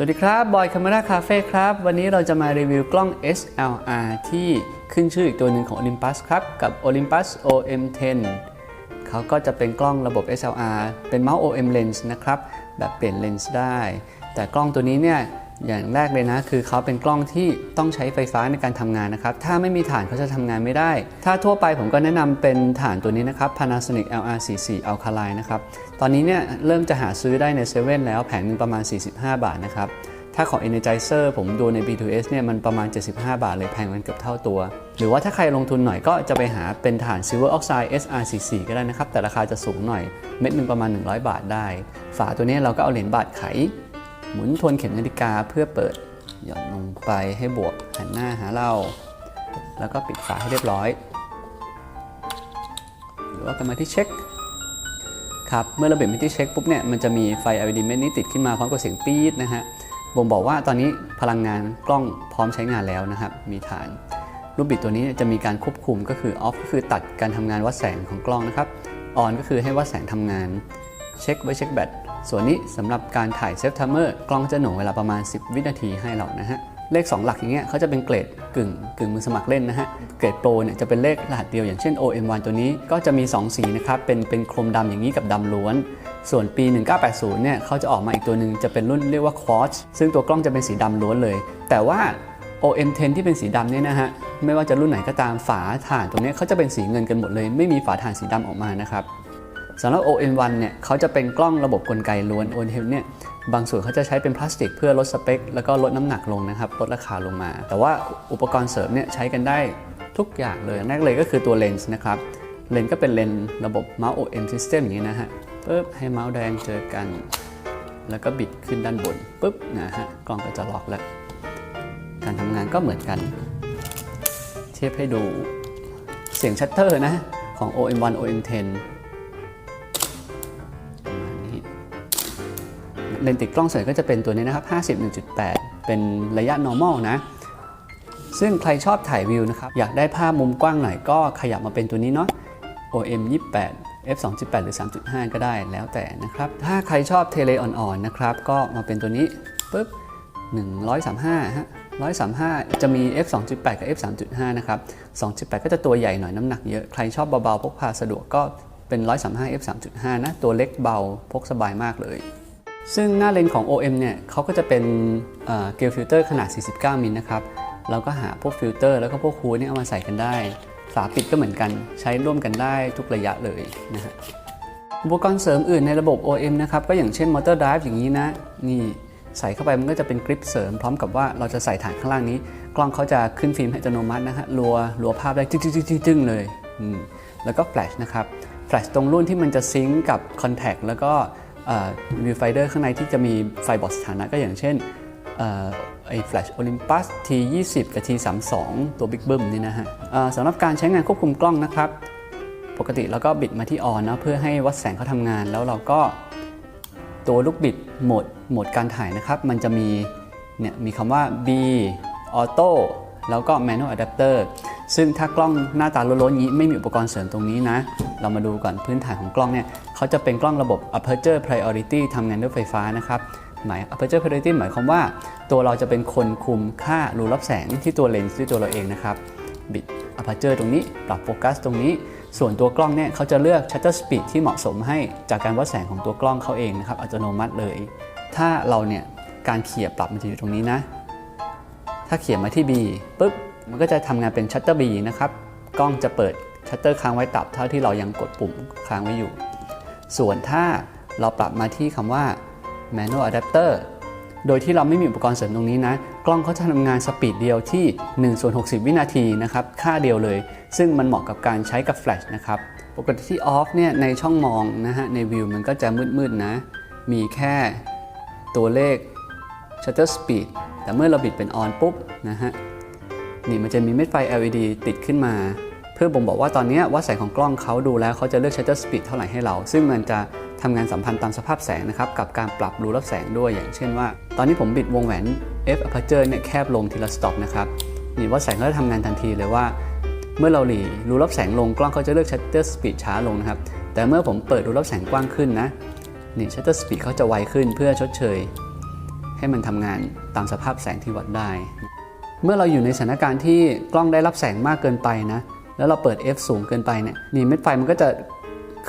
สวัสดีครับ บอยคาเมราคาเฟ่ครับ วันนี้เราจะมารีวิวกล้อง SLR ที่ขึ้นชื่ออีกตัวหนึ่งของ Olympus ครับ กับ Olympus OM10 เขาก็จะเป็นกล้องระบบ SLR เป็นเมาส์ OM lens นะครับ แบบเปลี่ยนเลนส์ได้ แต่กล้องตัวนี้เนี่ย อย่างแรกเลยนะ คือเขาเป็นกล้องที่ต้องใช้ไฟฟ้าในการทำงานนะครับ ถ้าไม่มีฐานเขาจะทำงานไม่ได้ ถ้าทั่วไปผมก็แนะนำเป็นฐานตัวนี้นะครับ Panasonic LR44 Alkaline นะครับ ตอนนี้เนี่ยเริ่มจะหาซื้อได้ในเซเว่นแล้วแผงหนึงประมาณ 45 บาทนะครับ ถ้าของ Energizer ผมดูใน B2S เนี่ยมันประมาณ 75 บาทเลยแพงมันเกือบเท่าตัว หรือว่าถ้าใครลงทุนหน่อยก็จะไปหาเป็นฐาน Silver Oxide SR44 ก็ได้นะครับ แต่ราคาจะสูงหน่อย เม็ดหนึ่งประมาณ 100 บาทได้ ฝาตัวนี้เราก็เอาเหรียญบาทไข หมุนทวนเข็มนาฬิกาเพื่อเปิด หย่อนลงไปให้บวกหันหน้าหาเรา แล้วก็ปิดฝาให้เรียบร้อย หรือว่ากันมาที่เช็คครับ เมื่อเราเบิดไปที่เช็คปุ๊บเนี่ยมันจะมีไฟ LED เม็ดนี้ติดขึ้นมาพร้อมกับเสียงปี๊ดนะฮะบ่งบอกว่าตอนนี้พลังงานกล้องพร้อมใช้งานแล้วนะครับ มีฐาน รูปบิดตัวนี้จะมีการควบคุมก็คือ off ก็คือตัดการทำงานวัดแสงของกล้องนะครับ on ก็คือให้วัดแสงทำงาน เช็คไว้เช็คแบต ส่วนนี้สำหรับการถ่ายเซฟทัมเมอร์กล้องจะหน่วงเวลาประมาณ 10 วินาทีให้เรานะฮะเลข 2 หลักอย่างเงี้ยเขาจะเป็นเกรดกึ่งกึ่งมือสมัครเล่นนะฮะ เกรดโปรเนี่ยจะเป็นเลขรหัสเดียวอย่างเช่น OM1 ตัวนี้ก็จะมี 2 สีนะครับเป็นเป็นโครมดำอย่างนี้กับดำล้วน ส่วนปี 1980 เนี่ยเขาจะออกมาอีกตัวหนึ่งจะเป็นรุ่นเรียกว่า Quartz ซึ่งตัวกล้องจะเป็นสีดำล้วนเลย แต่ว่า OM10 ที่เป็นสีดำเนี่ยนะฮะไม่ว่าจะรุ่นไหนก็ตามฝาถ่านตรงนี้เขาจะเป็นสีเงินกันหมดเลย ไม่มีฝาถ่านสีดำออกมานะครับ สำหรับ ON1 เนี่ยเขาจะเป็นกล้องระบบกลไกล้วน o n 1เนี่ยบางส่วนเขาจะใช้เป็นพลาสติกเพื่อลดสเปค แล้วก็ลดน้ำหนักลงนะครับ ลดราคาลงมา แต่ว่าอุปกรณ์เสริมเนี่ยใช้กันได้ทุกอย่างเลยแรกเลยก็คือตัวเลนส์นะครับ เลนส์ก็เป็นเลนส์ระบบเมาส์ OM system อย่างนี้นะฮะปึ๊บให้เมาส์แดงเจอกัน แล้วก็บิดขึ้นด้านบนปึ๊บนะฮะกล้องก็จะล็อกแล้ว การทำงานก็เหมือนกัน เทียบให้ดูเสียงชัตเตอร์นะของ OM1 OM10 เลนส์ติดกล้องเสริมก็จะเป็นตัวนี้นะครับ51.8 เป็นระยะ normal นะ ซึ่งใครชอบถ่ายวิวนะครับ อยากได้ภาพมุมกว้างหน่อยก็ขยับมาเป็นตัวนี้เนาะ OM 28 f 2.8หรือ 3.5 ก็ได้แล้วแต่นะครับ ถ้าใครชอบเทเลอ่อนๆนะครับ ก็มาเป็นตัวนี้ปุ๊บ 135ฮะ135 จะมี f 2.8 กับ f 3.5 นะครับ 2.8 ก็จะตัวใหญ่หน่อยน้ำหนักเยอะ ใครชอบเบาๆพกพาสะดวกก็เป็น 135 f 3.5 นะ ตัวเล็กเบาพกสบายมากเลย ซึ่งหน้าเลนส์ของ OM เนี่ยเขาก็จะเป็นเกลฟิลเตอร์ขนาด 49 มิลนะครับ เราก็หาพวกฟิลเตอร์แล้วก็พวกคูเนี่ยเอามาใส่กันได้ ฝาปิดก็เหมือนกัน ใช้ร่วมกันได้ทุกระยะเลยนะฮะ อุปกรณ์เสริมอื่นในระบบ OM นะครับ ก็อย่างเช่นมอเตอร์ไดรฟ์อย่างนี้นะ นี่ใส่เข้าไปมันก็จะเป็นกริปเสริม พร้อมกับว่าเราจะใส่ฐานข้างล่างนี้ กล้องเขาจะขึ้นฟิล์มอัตโนมัตินะฮะ รัวรัวภาพได้จึ๊งๆๆเลยแล้วก็แฟลชนะครับ แฟลชตรงรุ่นที่มันจะซิงก์กับคอนแทคแล้วก็ วิวไฟเดอร์ข้างในที่จะมีไฟบอกสถานะก็อย่างเช่นเอ่อไอ้ Flash Olympus T20 กับ T32 ตัวบิ๊กเบิ้มนี่นะฮะสำหรับการใช้งานควบคุมกล้องนะครับ ปกติเราก็บิดมาที่ออนนะเพื่อให้วัดแสงเขาทำงาน แล้วเราก็ตัวลูกบิดโหมดโหมดการถ่ายนะครับ มันจะมีเนี่ยมีคำว่า B Auto แล้วก็ Manual Adapter ซึ่งถ้ากล้องหน้าตาโล้นๆนี้ไม่มีอุปกรณ์เสริมตรงนี้นะ เรามาดูก่อนพื้นฐานของกล้องเนี่ยเขาจะเป็นกล้องระบบ Aperture Priority ทำงานด้วยไฟฟ้านะครับหมาย Aperture Priority หมายความว่า ตัวเราจะเป็นคนคุมค่ารูรับแสงที่ตัวเลนส์ที่ตัวเราเองนะครับบิด Aperture ตรงนี้ปรับโฟกัสตรงนี้ ส่วนตัวกล้องเนี่ยเขาจะเลือก Shutter Speed ที่เหมาะสมให้จากการวัดแสงของตัวกล้องเขาเองนะครับอัตโนมัติเลย ถ้าเราเนี่ยการเขี่ยปรับมันจะอยู่ตรงนี้นะ ถ้าเขี่ยมาที่ B ปุ๊บ มันก็จะทำงานเป็น Shutter B นะครับกล้องจะเปิด Shutter ค้างไว้ตับเท่าที่เรายังกดปุ่มค้างไว้อยู่ ส่วนถ้าเราปรับมาที่คำว่า Manual Adapter โดยที่เราไม่มีอุปกรณ์เสริมตรงนี้นะ กล้องเขาจะทำงานสปีดเดียวที่1ส่วน60 วินาทีนะครับ ค่าเดียวเลย ซึ่งมันเหมาะกับการใช้กับแฟลชนะครับ ปกติที่ออฟเนี่ยในช่องมองนะฮะ ในวิวมันก็จะมืดๆนะ มีแค่ตัวเลข shutter speed แต่เมื่อเราบิดเป็น on ปุ๊บนะฮะ นี่มันจะมีเม็ดไฟ LED ติดขึ้นมา เพื่อบ่งบอกว่าตอนนี้วัดแสงของกล้องเขาดูแล้วเขาจะเลือก shutter speed เท่าไหร่ให้เรา ซึ่งมันจะทำงานสัมพันธ์ตามสภาพแสงนะครับกับการปรับรูรับแสงด้วยอย่างเช่นว่า ตอนนี้ผมบิดวงแหวน f aperture เนี่ยแคบลงทีละสต็อปนะครับนี่วัดแสงก็จะทำงานทันทีเลยว่า เมื่อเราหลีรูรับแสงลงกล้องเขาจะเลือก shutter speed ช้าลงนะครับแต่เมื่อผมเปิดรูรับแสงกว้างขึ้นนะนี่ shutter speed เขาจะไวขึ้นเพื่อชดเชย ให้มันทำงานตามสภาพแสงที่วัดได้ เมื่อเราอยู่ในสถานการณ์ที่กล้องได้รับแสงมากเกินไปนะ แล้วเราเปิด f สูงเกินไปเนี่ยนี่เม็ดไฟมันก็จะ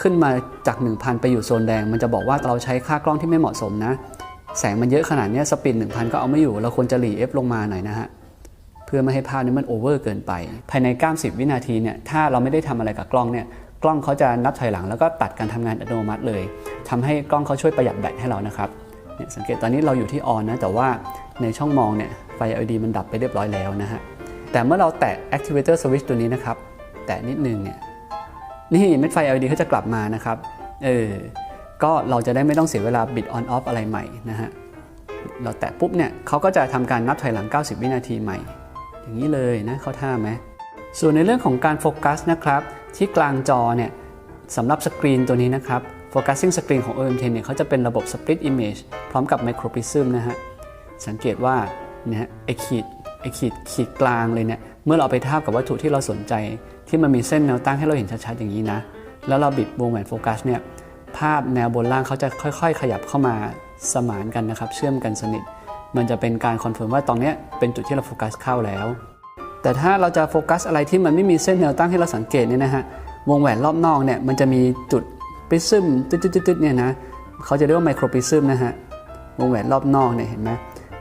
ขึ้นมาจาก 1000 ไปอยู่โซนแดง มันจะบอกว่าเราใช้ค่ากล้องที่ไม่เหมาะสมนะ แสงมันเยอะขนาดนี้สปีด1000 ก็เอาไม่อยู่ เราควรจะหลี f ลงมาหน่อยนะฮะ เพื่อไม่ให้ภาพนี้มันโอเวอร์เกินไป ภายใน 90 วินาทีเนี่ย ถ้าเราไม่ได้ทำอะไรกับกล้องเนี่ย กล้องเขาจะนับถอยหลังแล้วก็ตัดการทำงานอัตโนมัติเลยทำให้กล้องเขาช่วยประหยัดแบตให้เรานะครับ เนี่ยสังเกตตอนนี้เราอยู่ที่ออนนะ แต่ว่า ในช่องมองเนี่ยไฟ LED มันดับไปเรียบร้อยแล้วนะฮะ แต่เมื่อเราแตะ activator switch ตัวนี้นะครับ แตะนิดนึงเนี่ยนี่เม็ดไฟ LED เขาจะกลับมานะครับเออก็เราจะได้ไม่ต้องเสียเวลาบิด on off อะไรใหม่นะฮะเราแตะปุ๊บเนี่ยเขาก็จะทำการนับถอยหลัง 90 วินาทีใหม่ อย่างนี้เลยนะเข้าท่าไหมส่วนในเรื่องของการโฟกัสนะครับที่กลางจอเนี่ยสำหรับสกรีนตัวนี้นะครับ focusing screen ของ OM10 เนี่ยเขาจะเป็นระบบ split image พร้อมกับ micro prism นะฮะ สังเกตว่าเนี่ยไอขีดไอขีดขีดกลางเลยเนี่ยเมื่อเราเอาไปทาบกับวัตถุที่เราสนใจ ที่มันมีเส้นแนวตั้งให้เราเห็นชัดๆอย่างนี้นะ แล้วเราบิดวงแหวนโฟกัสเนี่ยภาพแนวบนล่างเขาจะค่อย ๆ ขยับเข้ามาสมานกันนะครับ เชื่อมกันสนิท มันจะเป็นการคอนเฟิร์มว่าตรงเนี้ยเป็นจุดที่เราโฟกัสเข้าแล้ว แต่ถ้าเราจะโฟกัสอะไรที่มันไม่มีเส้นแนวตั้งให้เราสังเกตเนี่ยนะฮะวงแหวนรอบนอกเนี่ยมันจะมีจุดปริซึมตึ๊ดๆเนี่ยนะเขาจะเรียกว่าไมโครปริซึมนะฮะวงแหวนรอบนอกเนี่ยเห็นไหม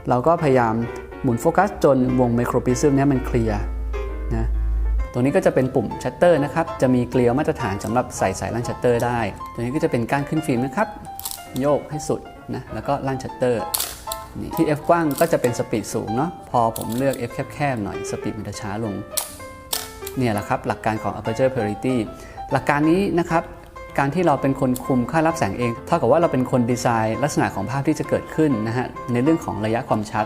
เราก็พยายามหมุนโฟกัสจนวงไมโครปิซึมนี่ยมันเคลียร์นะตรงนี้ก็จะเป็นปุ่มชัตเตอร์นะครับ จะมีเกลียวมาตรฐานสำหรับใส่สายล่างชัตเตอร์ได้ ตัวนี้ก็จะเป็นกานขึ้นฟิล์มนะครับ โยกให้สุดนะ แล้วก็ล่างชัตเตอร์นี่ที่ f กว้างก็จะเป็นสปีดสูงเนาะ พอผมเลือก f แคบๆหน่อย สปีดมันจะช้าลง เนี่ยแหละครับ หลักการของ aperture priority หลักการนี้นะครับ การที่เราเป็นคนคุมค่ารับแสงเอง เท่ากับว่าเราเป็นคนดีไซน์ ลักษณะของภาพที่จะเกิดขึ้นนะฮะในเรื่องของระยะความชัด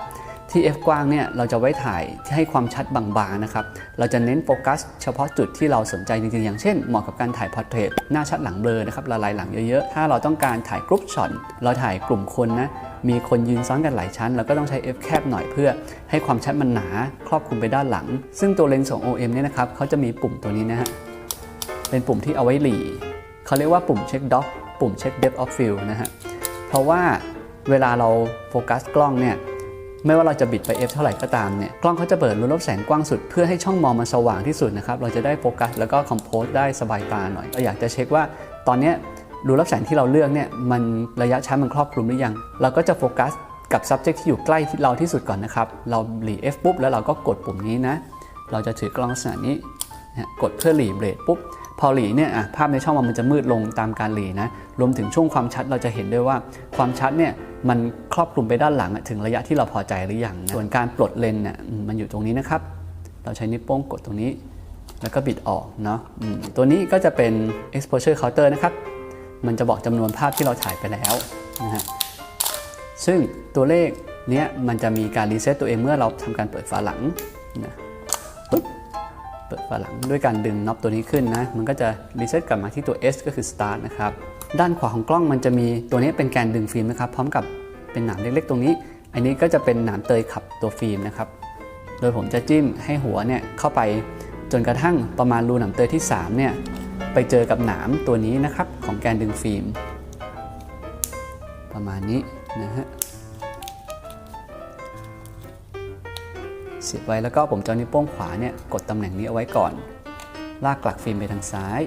ที่ f กว้างเนี่ยเราจะไว้ถ่ายที่ให้ความชัดบางๆนะครับ เราจะเน้นโฟกัสเฉพาะจุดที่เราสนใจจริงๆ อย่างเช่นเหมาะกับการถ่ายพอร์เทรตหน้าชัดหลังเบลอนะครับละลายหลังเยอะๆ ถ้าเราต้องการถ่ายกรุ๊ปช็อตเราถ่ายกลุ่มคนนะ มีคนยืนซ้อนกันหลายชั้น เราก็ต้องใช้ f แคบหน่อยเพื่อให้ความชัดมันหนาครอบคลุมไปด้านหลัง ซึ่งตัวเลนส์ของ OM เนี่ยนะครับเขาจะมีปุ่มตัวนี้นะฮะเป็นปุ่มที่เอาไว้หลี เขาเรียกว่าปุ่มเช็คด็อกปุ่มเช็ค depth of field นะฮะ เพราะว่าเวลาเราโฟกัสกล้องเนี่ยไม่ว่าเราจะบิดไป f เท่าไหร่ก็ตามเนี่ยกล้องเขาจะเปิดรูลบแสงกว้างสุด เพื่อให้ช่องมองมันสว่างที่สุดนะครับ เราจะได้โฟกัสแล้วก็คอมโพสได้สบายตาหน่อยเราอยากจะเช็คว่าตอนนี้รูรับแสงที่เราเลือกเนี่ยมันระยะชั้นมันครอบคลุมหรือยัง เราก็จะโฟกัสกับ subject ที่อยู่ใกล้ที่เราที่สุดก่อนนะครับ เราหลี f ปุ๊บแล้วเราก็กดปุ่มนี้นะ เราจะถือกล้องลักษณะนี้นะกดเพื่อหลีเบรดปุ๊บ อหลีเนี่ยภาพในช่องมันจะมืดลงตามการหลีนะรวมถึงช่วงความชัดเราจะเห็นด้วยว่าความชัดเนี่ยมันครอบคลุมไปด้านหลังถึงระยะที่เราพอใจหรือยังส่วนการปลดเลนเนี่ยมันอยู่ตรงนี้นะครับ เราใช้นิ้วโป้งกดตรงนี้ แล้วก็บิดออกเนาะตัวนี้ก็จะเป็น exposure counter นะครับมันจะบอกจำนวนภาพที่เราถ่ายไปแล้วนะฮะซึ่งตัวเลขเนี้ยมันจะมีการรีเซ็ตตัวเองเมื่อเราทำการเปิดฝาหลังนะปึ๊บ เปิดฝาหลังด้วยการดึงน็อปตัวนี้ขึ้นนะ มันก็จะรีเซ็ตกลับมาที่ตัว S ก็คือ start นะครับ ด้านขวาของกล้องมันจะมีตัวนี้เป็นแกนดึงฟิล์มนะครับ พร้อมกับเป็นหนามเล็กๆ ตรงนี้ อันนี้ก็จะเป็นหนามเตยขับตัวฟิล์มนะครับ โดยผมจะจิ้มให้หัวเนี่ยเข้าไปจนกระทั่งประมาณรูหนามเตยที่3เนี่ยไปเจอกับหนามตัวนี้นะครับของแกนดึงฟิล์ม ประมาณนี้นะฮะ สียบไว้แล้วก็ผมจะนิ้วโป้งขวาเนี่ยกดตำแหน่งนี้เอาไว้ก่อน ลากกลักฟิล์มไปทางซ้าย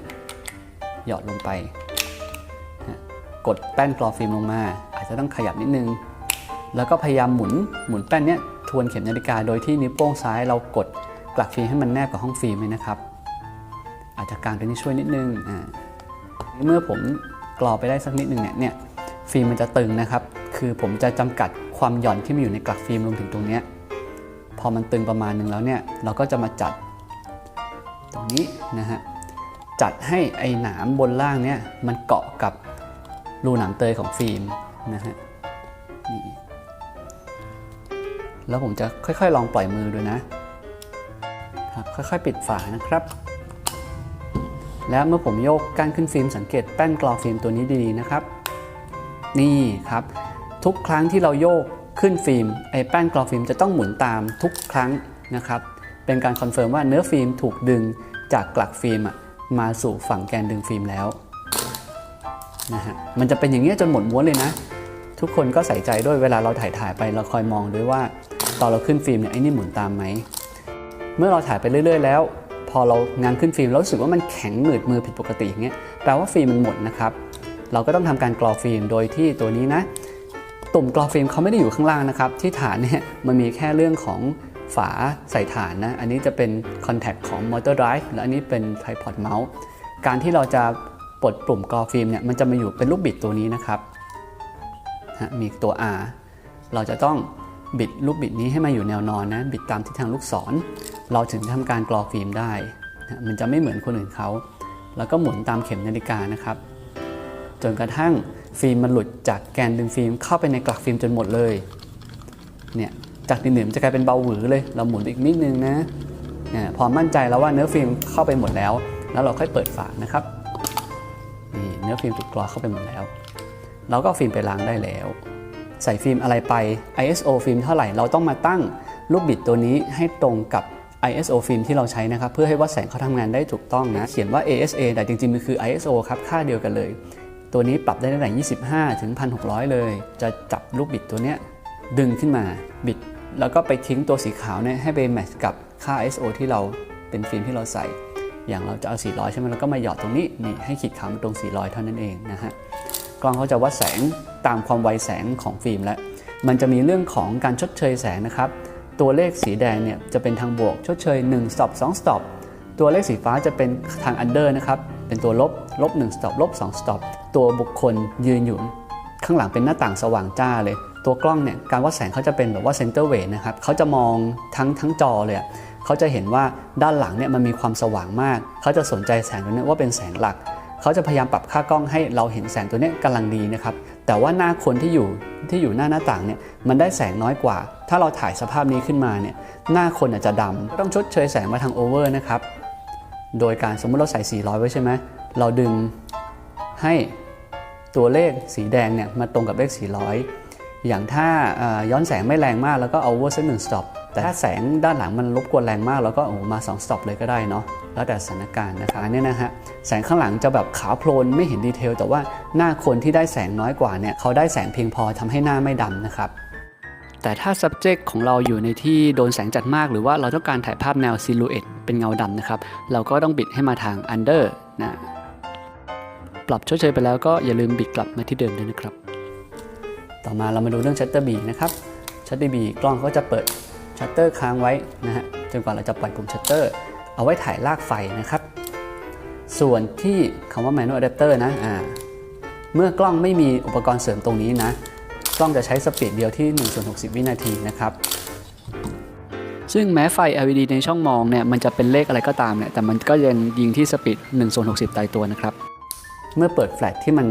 หยอดลงไป กดแป้นกรอฟิล์มลงมา อาจจะต้องขยับนิดนึง แล้วก็พยายามหมุนหมุนแป้นเนี้ยทวนเข็มนาฬิกาโดยที่นิ้วโป้งซ้ายเรากดกลักฟิล์มให้มันแนบกับห้องฟิล์มเลยนะครับ อาจจะการตัวนี้ช่วยนิดนึงอ่าเมื่อผมกรอไปได้สักนิดนึงเนี่ยเนี่ยฟิล์มมันจะตึงนะครับ คือผมจะจำกัดความหย่อนที่มันอยู่ในกลักฟิล์มรวมถึงตรงนี้ พอมันตึงประมาณหนึงแล้วเนี่ยเราก็จะมาจัดตรงนี้นะฮะจัดให้ไอ้หนามบนล่างเนี่ยมันเกาะกับรูหนามเตยของฟิล์มนะฮะนี่แล้วผมจะค่อยๆ ลองปล่อยมือดูนะครับค่อยๆ ปิดฝานะครับ แล้วเมื่อผมโยกก้านขึ้นฟิล์มสังเกตแป้นกรอฟิล์มตัวนี้ดีๆนะครับ นี่ครับ ทุกครั้งที่เราโยก ขึ้นฟิล์มไอ้แป้นกรอฟิล์มจะต้องหมุนตามทุกครั้งนะครับ เป็นการคอนเฟิร์มว่าเนื้อฟิล์มถูกดึงจากกลักฟิล์มอะมาสู่ฝั่งแกนดึงฟิล์มแล้วนะฮะมันจะเป็นอย่างนี้ยจนหมดม้วนเลยนะ ทุกคนก็ใส่ใจด้วยเวลาเราถ่ายถ่ายไปเราคอยมองด้วยว่า ตอนเราขึ้นฟิล์มเนี่ยไอ้นี่หมุนตามไหมเมื่อเราถ่ายไปเรื่อย ๆ แล้ว พอเรางานขึ้นฟิล์มแล้วรู้สึกว่ามันแข็งหนืดมือผิดปกติอย่างเงี้ยแปลว่าฟิล์มมันหมดนะครับ เราก็ต้องทำการกรอฟิล์มโดยที่ตัวนี้นะ ตุ่มกรอฟิล์มเขาไม่ได้อยู่ข้างล่างนะครับ ที่ฐานเนี่ยมันมีแค่เรื่องของฝาใส่ฐานนะ อันนี้จะเป็นคอนแทคของมอเตอร์ไดรฟ์และอันนี้เป็น tripod เมาส์การที่เราจะปลดปุ่มกรอฟิล์มเนี่ยมันจะมาอยู่เป็นลูกบิดตัวนี้นะครับฮะมีตัว R เราจะต้องบิดลูกบิดนี้ให้มาอยู่แนวนอนนะ บิดตามทิศทางลูกศร เราถึงทำการกรอฟิล์มได้นะมันจะไม่เหมือนคนอื่นเขา แล้วก็หมุนตามเข็มนาฬิกานะครับ จนกระทั่ง ฟิล์มมันหลุดจากแกนดึงฟิล์มเข้าไปในกลักฟิล์มจนหมดเลยเนี่ยจากดินเหนือมนจะกลายเป็นเบาหวือเลย เราหมุนอีกนิดนึงนะเนี่ยพอมั่นใจแล้วว่าเนื้อฟิล์มเข้าไปหมดแล้ว แล้วเราค่อยเปิดฝานะครับนี่เนื้อฟิล์มถูกกรอเข้าไปหมดแล้ว เราก็ฟิล์มไปล้างได้แล้ว ใส่ฟิล์มอะไรไป ISO ฟิล์มเท่าไหร่เราต้องมาตั้งลูกบิดตัวนี้ให้ตรงกับ ISO ฟิล์มที่เราใช้นะครับ เพื่อให้วัดแสงเขาทำงานได้ถูกต้องนะ เขียนว่า ASA แต่จริงๆ มันคือ ISO ครับ ค่าเดียวกันเลย ตัวนี้ปรับได้ตั้งแต่ 25 ถึง 1,600 เลย จะจับลูกบิดตัวเนี้ยดึงขึ้นมาบิด แล้วก็ไปทิ้งตัวสีขาวเนี่ยให้ไปแมทช์กับค่า ISO ที่เราเป็นฟิล์มที่เราใส่ อย่างเราจะเอา 400 ใช่ไหมเราก็มาหยอดตรงนี้นี่ให้ขีดขาวมันตรง 400 เท่านั้นเองนะฮะกล้องเขาจะวัดแสงตามความไวแสงของฟิล์มแล้วมันจะมีเรื่องของการชดเชยแสงนะครับ ตัวเลขสีแดงเนี่ยจะเป็นทางบวกชดเชย 1 stop 2 stop ตัวเลขสีฟ้าจะเป็นทาง under นะครับ เป็นตัวลบ ลบ 1 stop ลบ 2 stop ตัวบุคคลยืนอยู่ข้างหลังเป็นหน้าต่างสว่างจ้าเลย ตัวกล้องเนี่ยการวัดแสงเขาจะเป็นแบบว่า center weight นะครับเขาจะมองทั้งทั้งจอเลยเขาจะเห็นว่าด้านหลังเนี่ยมันมีความสว่างมาก เขาจะสนใจแสงตัวนี้ว่าเป็นแสงหลัก เขาจะพยายามปรับค่ากล้องให้เราเห็นแสงตัวนี้กำลังดีนะครับแต่ว่าหน้าคนที่อยู่ที่อยู่หน้าหน้าต่างเนี่ยมันได้แสงน้อยกว่า ถ้าเราถ่ายสภาพนี้ขึ้นมาเนี่ยหน้าคนอาจจะดำต้องชดเชยแสงมาทางโอเวอร์นะครับโดยการสมมติเราใส่ 400 ไว้ใช่ไหมเราดึงให้ ตัวเลขสีแดงเนี่ยมาตรงกับเลข 400 อย่างถ้าย้อนแสงไม่แรงมากแล้วก็เอาเวอร์สักหนึ่งสต็อปแต่ถ้าแสงด้านหลังมันรบกวนแรงมากเราก็โอ้มา2สต็อปเลยก็ได้เนาะแล้วแต่สถานการณ์นะคะอันเนี่ยนะฮะแสงข้างหลังจะแบบขาวโพลนไม่เห็นดีเทล แต่ว่าหน้าคนที่ได้แสงน้อยกว่าเนี่ยเขาได้แสงเพียงพอทำให้หน้าไม่ดำนะครับแต่ถ้า subject ของเราอยู่ในที่โดนแสงจัดมากหรือว่าเราต้องการถ่ายภาพแนว silhouette เป็นเงาดำนะครับ เราก็ต้องบิดให้มาทาง under นะ ปรับชดเชยไปแล้วก็อย่าลืมบิดกลับมาที่เดิมด้วยนะครับ ต่อมาเรามาดูเรื่อง shutter B นะครับ shutter B กล้องก็จะเปิด shutter ค้างไว้นะฮะจนกว่าเราจะปล่อยปุ่ม shutter เอาไว้ถ่ายลากไฟนะครับ ส่วนที่คำว่า manual adapter นะอ่าเมื่อกล้องไม่มีอุปกรณ์เสริมตรงนี้นะกล้องจะใช้สปีดเดียวที่1ส่วน60 วินาทีนะครับซึ่งแม้ไฟ LED ในช่องมองเนี่ยมันจะเป็นเลขอะไรก็ตามเนี่ยแต่มันก็ยังยิงที่สปีด1ส่วน60ตายตัวนะครับ เมื่อเปิดแฟลชที่มัน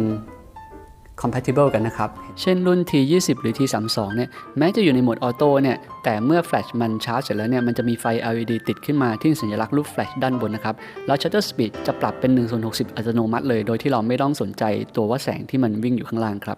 compatible กันนะครับ เช่นรุ่น T20 หรือ T32 เนี่ย แม้จะอยู่ในโหมดออโต้เนี่ย แต่เมื่อแฟลชมันชาร์จเสร็จแล้วเนี่ย มันจะมีไฟ LED ติดขึ้นมาที่สัญลักษณ์รูปแฟลชด้านบนนะครับ แล้ว shutter speed จะปรับเป็น1ส่วน60 อัตโนมัติเลย โดยที่เราไม่ต้องสนใจตัวว่าแสงที่มันวิ่งอยู่ข้างล่างครับ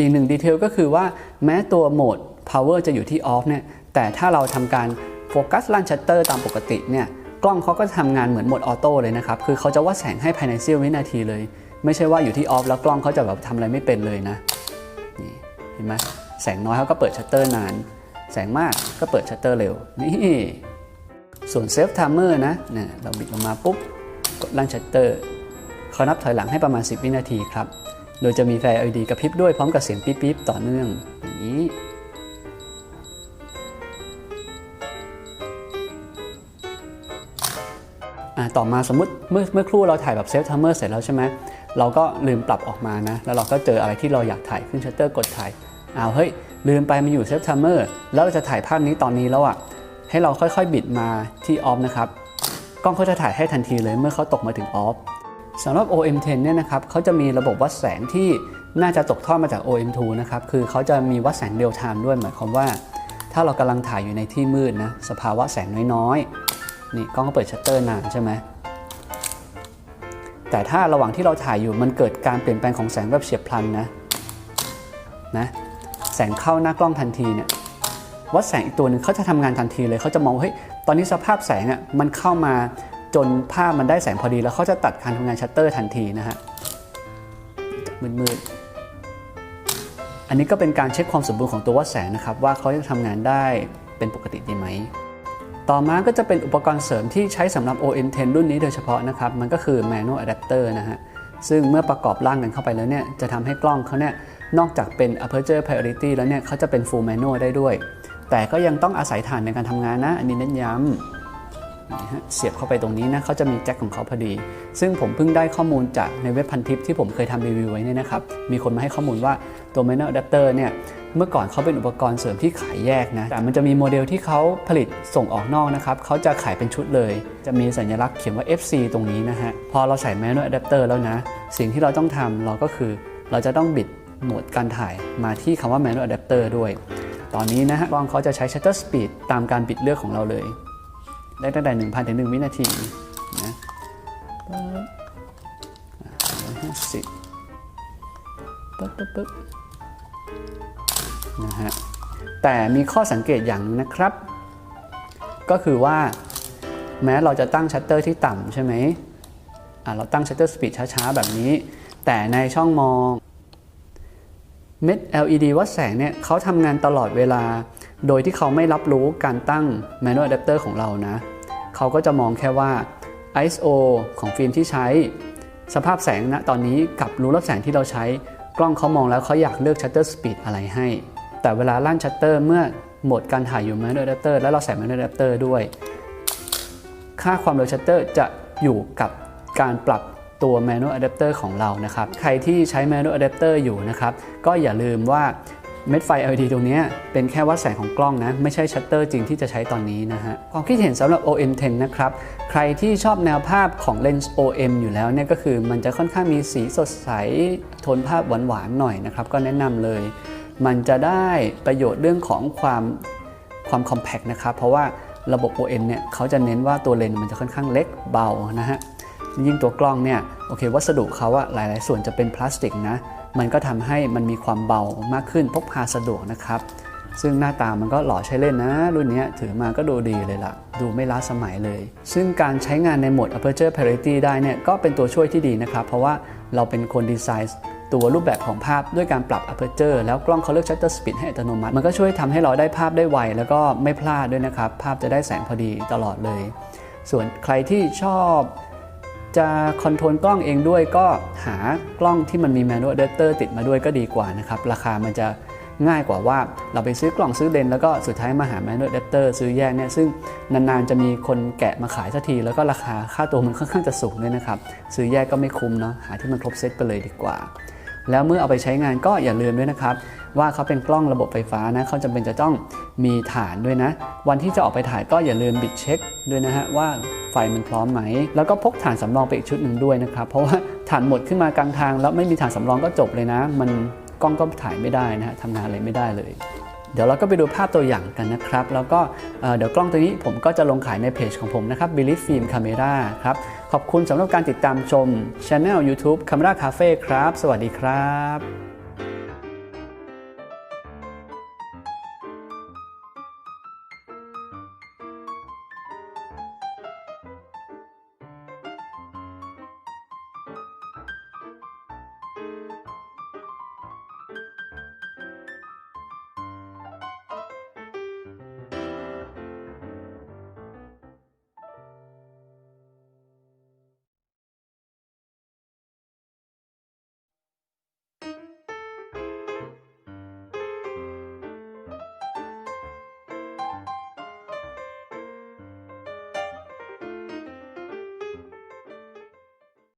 อีกหนึ่งดีเทลก็คือว่าแม้ตัวโหมด power จะอยู่ที่ off เนี่ย แต่ถ้าเราทำการโฟกัสลั่นชัตเตอร์ตามปกติเนี่ย กล้องเขาก็จะทำงานเหมือนโหมดออโต้เลยนะครับ คือเขาจะวัดแสงให้ภายในเสี้ยววินาทีเลย ไม่ใช่ว่าอยู่ที่ off แล้วกล้องเขาจะแบบทำอะไรไม่เป็นเลยนะนี่เห็นไหมแสงน้อยเขาก็เปิดชัตเตอร์นาน แสงมากก็เปิดชัตเตอร์เร็วนี่ส่วนเซฟไทม์เมอร์นะเนี่ยเราบิดลงมาปุ๊บกดลั่นชัตเตอร์เขานับถอยหลังให้ประมาณ 10 วินาทีครับ โดยจะมีไฟ LED กระพริบด้วยพร้อมกับเสียงปี๊บๆต่อเนื่องอย่างนี้อะต่อมาสมมติเมื่อเมื่อครู่เราถ่ายแบบเซฟทัมเมอร์เสร็จแล้วใช่ไหม เราก็ลืมปรับออกมานะ แล้วเราก็เจออะไรที่เราอยากถ่ายขึ้นชัตเตอร์กดถ่ายอ้าวเฮ้ยลืมไปมันอยู่เซฟทัมเมอร์แล้วเราจะถ่ายภาพนี้ตอนนี้แล้วอะให้เราค่อยๆบิดมาที่ออฟนะครับกล้องเขาจะถ่ายให้ทันทีเลยเมื่อเขาตกมาถึงออฟสำหรับ OM10 เนี่ยนะครับเขาจะมีระบบวัดแสงที่น่าจะตกทอดมาจาก OM2 นะครับ คือเขาจะมีวัดแสงเรียลไทม์ด้วยหมายความว่า ถ้าเรากำลังถ่ายอยู่ในที่มืดนะ สภาวะแสงน้อยๆ นี่กล้องก็เปิดชัตเตอร์นานใช่ไหม แต่ถ้าระหว่างที่เราถ่ายอยู่มันเกิดการเปลี่ยนแปลงของแสงแบบเฉียบพลันนะนะแสงเข้าหน้ากล้องทันทีเนี่ยวัดแสงอีกตัวหนึ่งเขาจะทำงานทันทีเลยเขาจะมองเฮ้ยตอนนี้สภาพแสงอะมันเข้ามาจนภาพมันได้แสงพอดี แล้วเขาจะตัดการทำงานชัตเตอร์ทันทีนะฮะมืดๆอันนี้ก็เป็นการเช็คความสมบูรณ์ของตัววัดแสงนะครับว่าเขาจะทำงานได้เป็นปกติดีไหม ต่อมาก็จะเป็นอุปกรณ์เสริมที่ใช้สำหรับ OM10 รุ่นนี้โดยเฉพาะนะครับ มันก็คือ manual adapter นะฮะ ซึ่งเมื่อประกอบร่างกันเข้าไปแล้วเนี่ย จะทำให้กล้องเขาเนี่ย นอกจากเป็น aperture priority แล้วเนี่ยเขาจะเป็น full manual ได้ด้วย แต่ก็ยังต้องอาศัยฐานในการทำงานนะ อันนี้เน้นย้ำเสียบเข้าไปตรงนี้นะเขาจะมีแจ็คของเขาพอดี ซึ่งผมเพิ่งได้ข้อมูลจากในเว็บพันทิปที่ผมเคยทำรีวิวไว้เนี่ยนะครับ มีคนมาให้ข้อมูลว่าตัว manual adapter เนี่ยเมื่อก่อนเขาเป็นอุปกรณ์เสริมที่ขายแยกนะ แต่มันจะมีโมเดลที่เขาผลิตส่งออกนอกนะครับเขาจะขายเป็นชุดเลย จะมีสัญลักษณ์เขียนว่า FC ตรงนี้นะฮะ พอเราใส่ manual adapter แล้วนะ สิ่งที่เราต้องทำเราก็คือ เราจะต้องบิดโหมดการถ่ายมาที่คำว่า manual adapter ด้วย ตอนนี้นะฮะกล้องเขาจะใช้ shutter speed ตามการบิดเลือกของเราเลย ได้ตั้งแต่ 1,000ถึง1วินาทีนะห้าสิบปึ๊บปึ๊บปึ๊บ นะฮะแต่มีข้อสังเกตอย่างนึงนะครับ ก็คือว่าแม้เราจะตั้งชัตเตอร์ที่ต่ำใช่ไหมเราตั้งชัตเตอร์สปีดช้าๆ แบบนี้ แต่ในช่องมองเม็ด LED วัดแสงเนี่ยเขาทำงานตลอดเวลา โดยที่เขาไม่รับรู้การตั้ง manual adapter ของเรานะ เขาก็จะมองแค่ว่า ISO ของฟิล์มที่ใช้ สภาพแสงณตอนนี้กับรูรับแสงที่เราใช้ กล้องเขามองแล้วเขาอยากเลือก shutter speed อะไรให้ แต่เวลาลั่นชัตเตอร์เมื่อโหมดการถ่ายอยู่ manual adapter แล้วเราใส่ manual adapter ด้วย ค่าความเร็วชัตเตอร์จะอยู่กับการปรับตัว manual adapter ของเรานะครับ ใครที่ใช้ manual adapter อยู่นะครับ ก็อย่าลืมว่าเม็ดไฟ LED ตรงนี้เป็นแค่วัดแสงของกล้องนะ ไม่ใช่ชัตเตอร์จริงที่จะใช้ตอนนี้นะฮะ ความคิดเห็นสำหรับ OM10 นะครับ ใครที่ชอบแนวภาพของเลนส์ OM อยู่แล้วเนี่ยก็คือมันจะค่อนข้างมีสีสดใส โทนภาพหวานๆหน่อยนะครับ ก็แนะนำเลย มันจะได้ประโยชน์เรื่องของความความ compact นะครับ เพราะว่าระบบ OM เนี่ยเขาจะเน้นว่าตัวเลนส์มันจะค่อนข้างเล็กเบานะฮะยิ่งตัวกล้องเนี่ยโอเควัสดุเขาอะหลาย ๆ ส่วนจะเป็นพลาสติกนะมันก็ทำให้มันมีความเบามากขึ้นพกพาสะดวกนะครับ ซึ่งหน้าตามันก็หล่อใช้เล่นนะ รุ่นเนี้ยถือมาก็ดูดีเลยล่ะ ดูไม่ล้าสมัยเลย ซึ่งการใช้งานในโหมด aperture priority ได้เนี่ยก็เป็นตัวช่วยที่ดีนะครับ เพราะว่าเราเป็นคนดีไซน์ ตัวรูปแบบของภาพด้วยการปรับ aperture แล้วกล้องเขาเลือก shutter speed ให้อัตโนมัติ มันก็ช่วยทำให้เราได้ภาพได้ไว แล้วก็ไม่พลาดด้วยนะครับ ภาพจะได้แสงพอดีตลอดเลย ส่วนใครที่ชอบจะคอนโทรลกล้องเองด้วยก็หากล้องที่มันมี manual adapter ติดมาด้วยก็ดีกว่านะครับ ราคามันจะง่ายกว่าว่าเราไปซื้อกล่องซื้อเลนแล้วก็สุดท้ายมาหา manual adapter ซื้อแยกเนี่ยซึ่งนานๆจะมีคนแกะมาขายสักที แล้วก็ราคาค่าตัวมันค่อนข้างจะสูงด้วยนะครับ ซื้อแยกก็ไม่คุ้มเนาะหาที่มันครบเซตไปเลยดีกว่า แล้วเมื่อเอาไปใช้งานก็อย่าลืมด้วยนะครับ ว่าเขาเป็นกล้องระบบไฟฟ้านะเขาจำเป็นจะต้องมีฐานด้วยนะ วันที่จะออกไปถ่ายก็อย่าลืมบิดเช็คด้วยนะฮะว่าไฟมันพร้อมไหม แล้วก็พกฐานสำรองไปอีกชุดหนึ่งด้วยนะครับ เพราะว่าฐานหมดขึ้นมากลางทาง แล้วไม่มีฐานสำรองก็จบเลยนะ มันกล้องก็ถ่ายไม่ได้นะฮะทำงานอะไรไม่ได้เลย เดี๋ยวเราก็ไปดูภาพตัวอย่างกันนะครับ แล้วก็เดี๋ยวกล้องตัวนี้ผมก็จะลงขายในเพจของผมนะครับ b e l i e f Film Camera ครับ ขอบคุณสำหรับการติดตามชม Channel YouTube Camera Cafe ครับ สวัสดีครับ